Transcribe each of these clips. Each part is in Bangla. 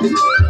Música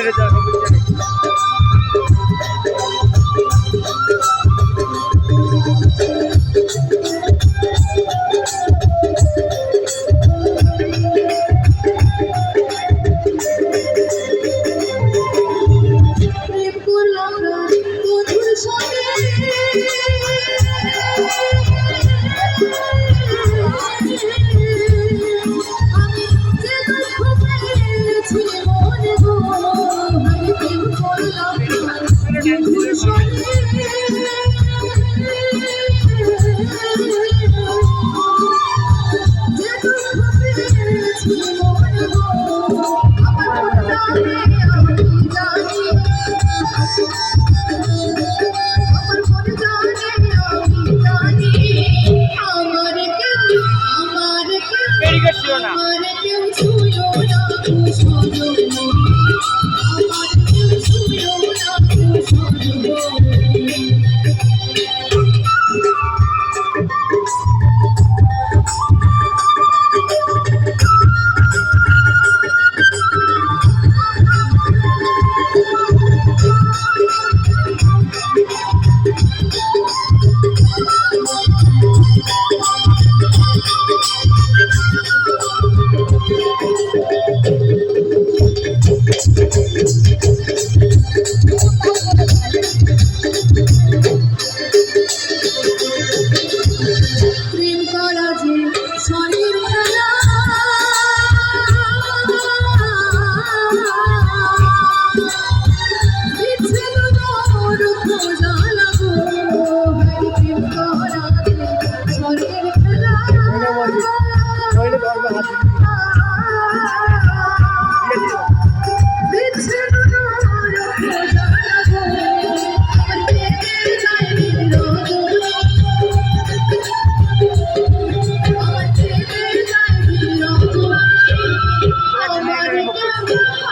আমাদের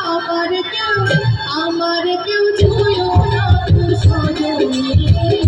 আমার কেউ আমার কেউ ছুঁয়ো না সজনী।